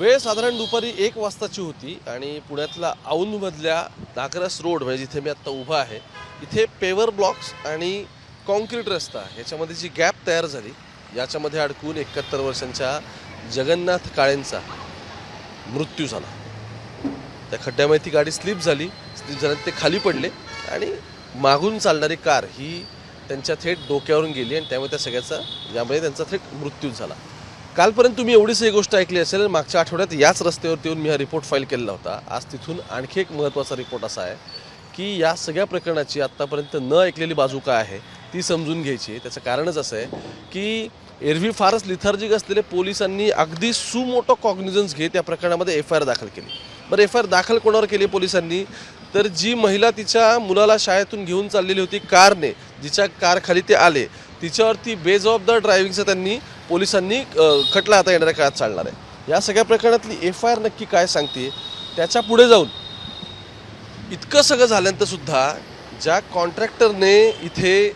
वेळ साधारण दुपारी एक वाजताची होती आणि पुण्यातल्या औंधमधल्या नागरस रोड म्हणजे जिथे मी आत्ता उभा आहे इथे पेवर ब्लॉक्स आणि कॉन्क्रीट रस्ता याच्यामध्ये जी गॅप तयार झाली याच्यामध्ये अडकून एकाहत्तर वर्षांच्या जगन्नाथ काळेंचा मृत्यू झाला. त्या खड्ड्यामध्ये ती गाडी स्लिप झाली स्लिप झाल्याने ते खाली पडले आणि मागून चालणारी कार ही त्यांच्या थेट डोक्यावरून गेली आणि त्यामुळे त्या सगळ्याचा यामुळे त्यांचा थेट मृत्यू झाला. कालपर्यंत तुम्ही एवढीच ही गोष्ट ऐकली असेल मागच्या आठवड्यात याच रस्त्यावरती येऊन मी हा रिपोर्ट फाईल केलेला होता. आज तिथून आणखी एक महत्त्वाचा रिपोर्ट असा आहे की या सगळ्या प्रकरणाची आत्तापर्यंत न ऐकलेली बाजू काय आहे ती समजून घ्यायची आहे. त्याचं कारणच असं आहे की एरवी फारच लिथार्जिक असलेले पोलिसांनी अगदी सुमोटो कॉग्निझन्स घेत या प्रकरणामध्ये एफ आय आर दाखल केली. बरं एफ आय आर दाखल कोणावर केली पोलिसांनी? तर जी महिला तिच्या मुलाला शाळेतून घेऊन चाललेली होती कारने जिच्या कारखाली ते आले तिच्यावरती बेजबाबदार ड्रायव्हिंगचा त्यांनी पोलिसांनी खटला आता येणाऱ्या काळात चालणार आहे. या सगळ्या प्रकरणातली एफ आय आर नक्की काय सांगते त्याच्या पुढे जाऊन इतकं सगळं झाल्यानंतर सुद्धा ज्या कॉन्ट्रॅक्टरने इथे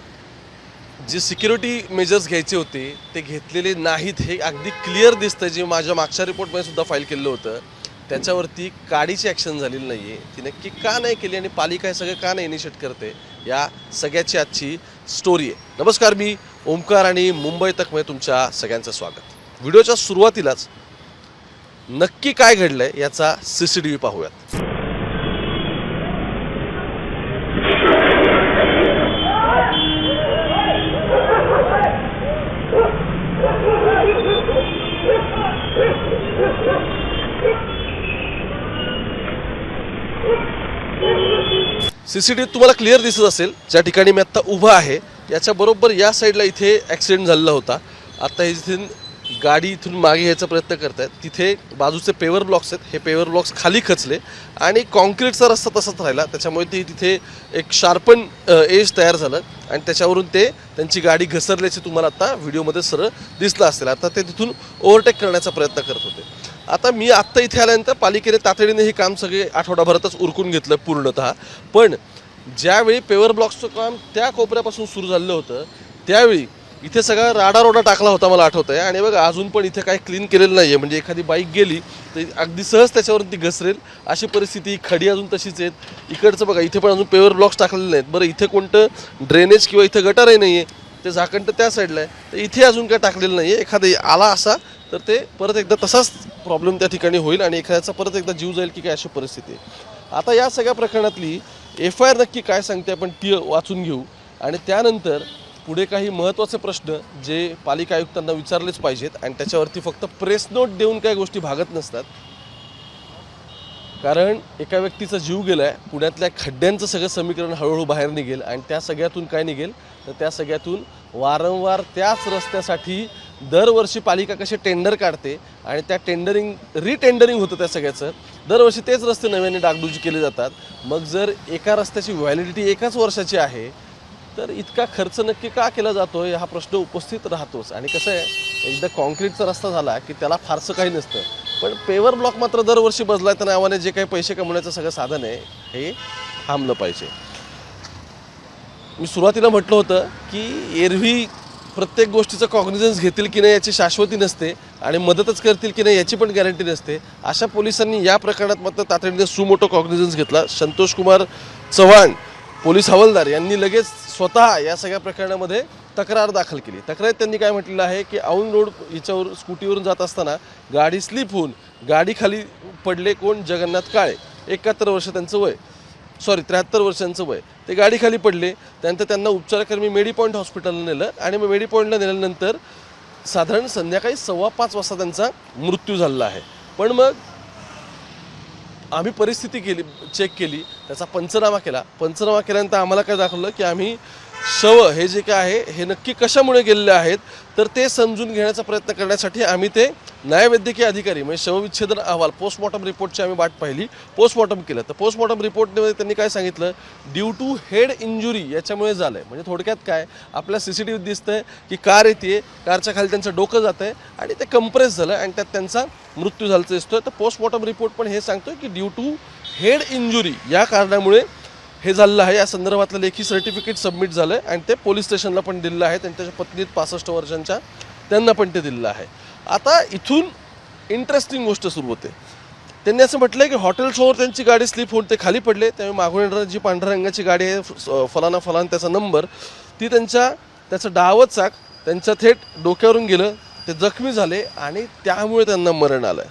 जे सिक्युरिटी मेजर्स घ्यायचे होते ते घेतलेले नाहीत हे अगदी क्लिअर दिसतं जे माझ्या मागच्या रिपोर्टमध्ये सुद्धा फाईल केलेलं होतं. त्याच्यावरती काडीची ॲक्शन झालेली नाही आहे ती नक्की का नाही केली आणि पालिका हे सगळं का नाही इनिशिएट करते या सगळ्याची आजची स्टोरी आहे. नमस्कार मी ओमकार आणि मुंबई तकमध्ये तुमच्या सगळ्यांचं स्वागत. व्हिडिओच्या सुरुवातीलाच नक्की काय घडलंय याचा सी सी टी व्ही पाहूयात. सी सी टी तुम्हाला क्लिअर दिसत असेल. ज्या ठिकाणी मी आत्ता उभा आहे याच्या बरोबर या साईडला इथे ॲक्सिडेंट झालेला होता. आता हे इथून गाडी इथून मागे यायचा प्रयत्न करत आहेत तिथे बाजूचे पेवर ब्लॉक्स आहेत. हे पेवर ब्लॉक्स खाली खचले आणि कॉन्क्रीटचा रस्ता तसाच राहिला. त्याच्यामुळे ते तिथे एक शार्पन एज तयार झालं आणि त्याच्यावरून ते त्यांची गाडी घसरल्याचे तुम्हाला आता व्हिडिओमध्ये सरळ दिसलं असेल. आता ते तिथून ओव्हरटेक करण्याचा प्रयत्न करत होते. आता मी आत्ता इथे आल्यानंतर पालिकेने तातडीने हे काम सगळे आठवडाभरातच उरकून घेतलं पूर्णतः. पण ज्यावेळी पेवर ब्लॉक्सचं काम त्या कोपऱ्यापासून सुरू झालेलं होतं त्यावेळी इथे सगळा राडारोडा टाकला होता मला आठवत आहे आणि बघा अजून पण इथे काही क्लीन केलेलं नाही आहे म्हणजे एखादी बाईक गेली तर अगदी सहज त्याच्यावरती घसरेल. अशी परिस्थिती खडी अजून तशीच आहेत. इकडचं बघा इथे पण अजून पेवर ब्लॉक्स टाकलेले नाहीत. बरं इथे कोणतं ड्रेनेज किंवा इथं गटारही नाही आहे ते झाकण तर त्या साईडला आहे. तर इथे अजून काय टाकलेलं नाही आहे एखादा आला असा तर ते परत एकदा तसाच प्रॉब्लेम त्या ठिकाणी होईल आणि एखाद्याचा परत एकदा जीव जाईल की काय अशी परिस्थिती आहे. आता या सगळ्या प्रकरणातली एफ आय आर नक्की काय सांगते आपण ती वाचून घेऊ. आणि त्यानंतर पुढे काही महत्त्वाचे प्रश्न जे पालिका आयुक्तांना विचारलेच पाहिजेत आणि त्याच्यावरती फक्त प्रेस नोट देऊन काही गोष्टी भागत नसतात. कारण एका व्यक्तीचा जीव गेला आहे पुण्यातल्या खड्ड्यांचं सगळं समीकरण हळूहळू बाहेर निघेल आणि त्या सगळ्यातून काय निघेल? तर त्या सगळ्यातून वारंवार त्याच रस्त्यासाठी दरवर्षी पालिका कसे टेंडर काढते आणि त्या टेंडरिंग रिटेंडरिंग होतं त्या सगळ्याचं दरवर्षी तेच रस्ते नव्याने डागडुजी केले जातात. मग जर एका रस्त्याची व्हॅलिडिटी एकाच वर्षाची आहे तर इतका खर्च नक्की का केला जातोय हा प्रश्न उपस्थित राहतोच. आणि कसं आहे एकदा कॉन्क्रीटचा रस्ता झाला की त्याला फारसं काही नसतं. पण पेवर ब्लॉक मात्र दरवर्षी बदलायच्या नावाने जे काही पैसे कमवण्याचं सगळं साधन आहे हे थांबलं पाहिजे. मी सुरुवातीला म्हटलं होतं की एरवी प्रत्येक गोष्टीचं कॉग्निझन्स घेतील की नाही याची शाश्वती नसते आणि मदतच करतील की नाही याची पण गॅरंटी नसते. अशा पोलिसांनी या प्रकरणात मात्र तातडीने सुमोटो कॉग्निझन्स घेतला. संतोष कुमार चव्हाण पोलीस हवालदार यांनी लगेच स्वतः या सगळ्या प्रकरणामध्ये तक्रार दाखल केली. तक्रारीत त्यांनी काय म्हटलेलं आहे की औंध रोड हिच्यावर स्कूटीवरून जात असताना गाडी स्लिप होऊन गाडीखाली पडले कोण जगन्नाथ काळे एकाहत्तर वर्ष त्यांचं वय. सॉरी त्र्याहत्तर वर्षांचं वय. ते गाडीखाली पडले. त्यानंतर त्यांना उपचाराकरमी मेडी पॉईंट हॉस्पिटलला नेलं आणि मग मेडी पॉईंटला नेल्यानंतर साधारण संध्याकाळी सव्वा पाच वाजता त्यांचा मृत्यू झालेला आहे. पण मग आम्ही परिस्थिती केली चेक केली त्याचा पंचनामा केला. पंचनामा केल्यानंतर आम्हाला काय दाखवलं की आम्ही शव हे जे काय आहे हे नक्की कशामुळे गेलेले आहेत तर ते समजून घेण्याचा प्रयत्न करण्यासाठी आम्ही ते न्यायवैद्यकीय अधिकारी म्हणजे शवविच्छेदन अहवाल पोस्टमॉर्टम रिपोर्टची आम्ही वाट पाहिली. पोस्टमॉर्टम केलं. तर पोस्टमॉर्टम रिपोर्टमध्ये त्यांनी काय सांगितलं? ड्यू टू हेड इंजुरी याच्यामुळे झालं आहे म्हणजे थोडक्यात काय? आपल्या सी सी टी व्हीत दिसतंय की कार येते कारच्या खाली त्यांचं डोकं जातं आहे आणि ते कंप्रेस झालं आणि त्यात त्यांचा मृत्यू झाल्याचं दिसतोय. तर पोस्टमॉर्टम रिपोर्ट पण हे सांगतोय की ड्यू टू हेड इंजुरी या कारणामुळे हे झालेलं आहे. या संदर्भातलं लेखी सर्टिफिकेट सबमिट झालं आहे आणि ते पोलीस स्टेशनला पण दिलेलं आहे. त्यांच्या पत्नीत पासष्ट वर्षांच्या त्यांना पण ते दिलेलं आहे. आता इथून इंटरेस्टिंग गोष्ट सुरू होते. त्यांनी असं म्हटलंय की हॉटेल समोर त्यांची गाडी स्लिप होऊन ते खाली पडले त्यामुळे मागून येणारी जी पांढऱ्या रंगाची गाडी आहे फ- फलाना फलाना त्याचा नंबर ती त्यांच्या त्याचं डावत चाक त्यांच्या थेट डोक्यावरून गेलं ते जखमी झाले आणि त्यामुळे त्यांना मरण आलं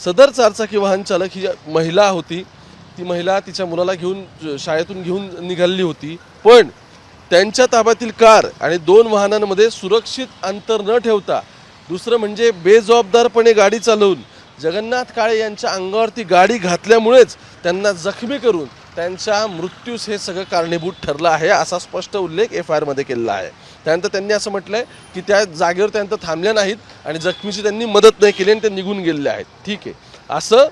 सदर चारचाकी वाहन चालक ही महिला होती ती महिला तिच्या मुलाला घेऊन शाळेतून घेऊन निघालेली होती पण त्यांच्या ताब्यातील कार आणि दोन वाहनांमध्ये सुरक्षित अंतर न ठेवता दुसरं म्हणजे बेजबाबदारपणे गाडी चालवून जगन्नाथ काळे यांच्या अंगावरती गाडी घातल्यामुळेच त्यांना जखमी करून त्यांच्या मृत्यूस हे सगळं कारणीभूत ठरलं आहे असा स्पष्ट उल्लेख एफ आय आरमध्ये केलेला आहे. त्यानंतर त्यांनी असं म्हटलं आहे की त्या जागेवर त्यानंतर थांबल्या नाहीत आणि जखमीची त्यांनी मदत नाही केली आणि ते निघून गेलेले आहेत. ठीक आहे. असं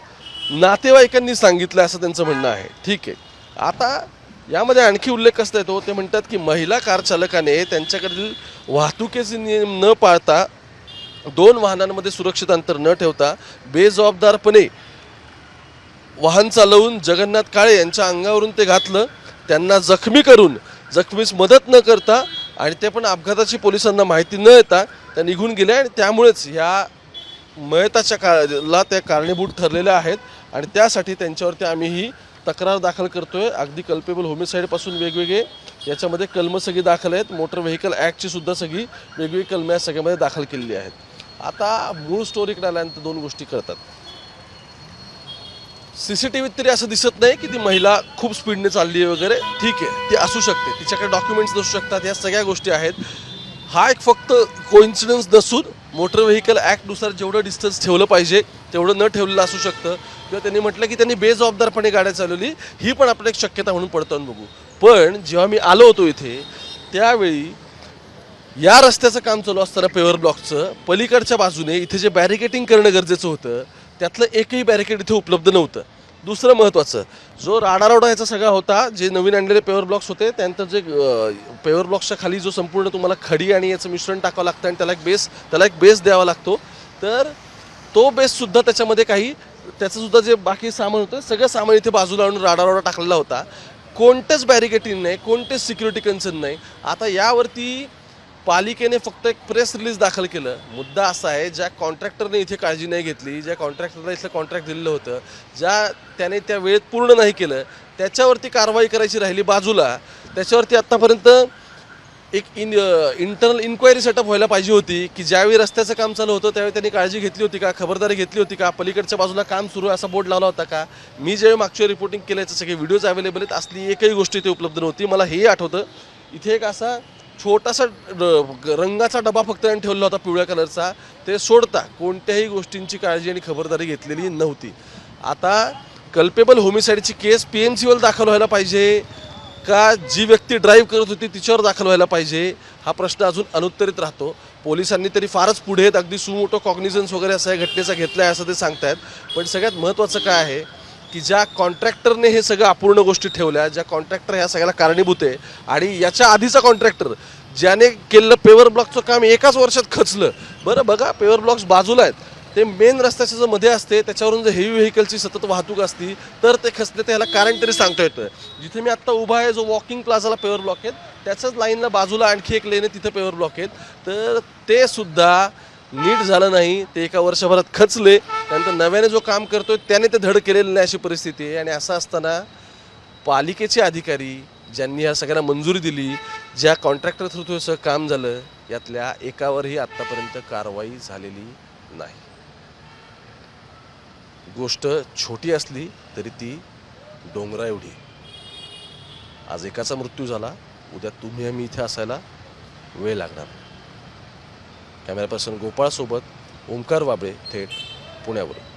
नातेवाईकांनी सांगितलं असं त्यांचं म्हणणं आहे. ठीक आहे. आता यामध्ये आणखी उल्लेख कसा येतो? ते म्हणतात की महिला कार चालकाने त्यांच्याकडील वाहतुकीचे नियम न पाळता दोन वाहनांमध्ये सुरक्षित अंतर न ठेवता बेजबाबदारपणे वाहन चालवून जगन्नाथ काळे यांच्या अंगावरून ते घातलं. त्यांना जखमी करून जखमीस मदत न करता आणि ते पण अपघाताची पोलिसांना माहिती न येता त्या निघून गेल्या आणि त्यामुळेच ह्या मयताच्या काळाला त्या कारणीभूत ठरलेल्या आहेत आणि त्यासाठी त्यांच्यावरती आम्ही ही तक्रार दाखल करतोय. अगदी कल्पेबल होमिसाईडपासून वेगवेगळे याच्यामध्ये कलमं सगळी दाखल आहेत. मोटर व्हेकल ॲक्टची सुद्धा सगळी वेगवेगळी कलमं या सगळ्यामध्ये दाखल केलेली आहेत. आता मूळ स्टोरीकडे आल्यानंतर दोन गोष्टी कळतात. सी सी टी व्हीत तरी असं दिसत नाही की ती महिला खूप स्पीडने चालली आहे वगैरे. ठीक आहे ती असू शकते. तिच्याकडे डॉक्युमेंट्स नसू शकतात. या सगळ्या गोष्टी आहेत. हा एक फक्त कोइन्सिडन्स नसून मोटर व्हेकल ॲक्टनुसार जेवढं डिस्टन्स ठेवलं पाहिजे तेवढं न ठेवलेलं असू शकतं. किंवा त्यांनी म्हटलं की त्यांनी बेजबाबदारपणे गाड्या चालवली ही पण आपण एक शक्यता म्हणून पडताना बघू. पण जेव्हा मी आलो होतो इथे त्यावेळी या रस्त्याचं काम चालू असताना पेवर ब्लॉकचं पलीकडच्या बाजूने इथे जे बॅरिकेटिंग करणं गरजेचं होतं त्यातलं एकही बॅरिकेड इथे उपलब्ध नव्हतं. दुसरं महत्त्वाचं जो राडारोडा याचा सगळा होता जे नवीन आणलेले पेवर ब्लॉक्स होते त्यानंतर जे पेवर ब्लॉक्सच्या खाली जो संपूर्ण तुम्हाला खडी आणि याचं मिश्रण टाकावं लागतं आणि त्याला एक बेस त्याला एक बेस द्यावा लागतो. तर तो बेससुद्धा त्याच्यामध्ये काही त्याचंसुद्धा जे बाकी सामान होतं सगळं सामान इथे बाजूला आणून राडारोडा टाकलेला होता. कोणतंच बॅरिकेटिंग नाही कोणतेच सिक्युरिटी कन्सर्न नाही. आता यावरती पालिकेने फक्त एक प्रेस रिलीज दाखल केलं. मुद्दा असा आहे ज्या कॉन्ट्रॅक्टरने इथे काळजी नाही घेतली ज्या कॉन्ट्रॅक्टरला इथलं कॉन्ट्रॅक्ट दिलेलं होतं ज्या त्याने त्या वेळेत पूर्ण नाही केलं त्याच्यावरती कारवाई करायची राहिली बाजूला. त्याच्यावरती आत्तापर्यंत एक इन इंटरनल इन्क्वायरी सेटअप व्हायला पाहिजे होती की ज्यावेळी रस्त्याचं काम चालू होतं त्यावेळी त्यांनी काळजी घेतली होती का खबरदारी घेतली होती का पलीकडच्या बाजूला काम सुरू आहे असा बोर्ड लावला होता का? मी ज्यावेळी मागच्या रिपोर्टिंग केल्याचं सगळे व्हिडिओज अवेलेबल आहेत असली एकही गोष्ट इथे उपलब्ध नव्हती. मला हेही आठवतं इथे एक असा छोटासा ड- रंगाचा डबा फक्त त्यांनी ठेवला होता पिवळ्या कलरचा. ते सोडता कोणत्याही गोष्टींची काळजी आणि खबरदारी घेतलेली नव्हती. आता कल्पेबल होमिसाईडची केस पी एम सीवर दाखल व्हायला पाहिजे का जी व्यक्ती ड्राईव्ह करत होती तिच्यावर दाखल व्हायला पाहिजे? हा प्रश्न अजून अनुत्तरित राहतो. पोलिसांनी तरी फारच पुढे आहेत. अगदी सुमोटो कॉग्निझन्स वगैरे असा या घटनेचा घेतला आहे असं ते सांगतायत. पण सगळ्यात महत्त्वाचं काय आहे? की ज्या कॉन्ट्रॅक्टरने हे सगळं अपूर्ण गोष्टी ठेवल्या ज्या कॉन्ट्रॅक्टर ह्या सगळ्याला कारणीभूत आहे आणि याच्या आधीचा कॉन्ट्रॅक्टर ज्याने केलेलं पेवर ब्लॉकचं काम एकाच वर्षात खचलं. बरं बघा पेवर ब्लॉक्स बाजूला आहेत. ते मेन रस्त्याच्या जो मध्ये असते त्याच्यावरून जर हेवी व्हेकलची सतत वाहतूक असती तर ते खचले त्याला कारण तरी सांगता येतं जिथे मी आत्ता उभा आहे जो वॉकिंग प्लाझाला पेवर ब्लॉक आहेत त्याच्याच लाईनला बाजूला आणखी एक लेन आहे तिथं पेवर ब्लॉक आहेत. तर ते सुद्धा नीट झालं नाही ते एका वर्षभरात खचले त्यानंतर नव्याने जो काम करतोय त्याने ते धड केलेलं नाही अशी परिस्थिती आहे. आणि असं असताना पालिकेचे अधिकारी ज्यांनी ह्या सगळ्यांना मंजुरी दिली ज्या कॉन्ट्रॅक्टर थ्रू हे काम झालं यातल्या एकावरही आत्तापर्यंत कारवाई झालेली नाही. गोष्ट छोटी असली तरी ती डोंगरा एवढी आज एकाचा मृत्यू झाला उद्या तुम्ही आम्ही इथे असायला वेळ लागणार कॅमेरा पर्सन गोपाळसोबत ओंकार वाबळे थेट पुण्यावरून.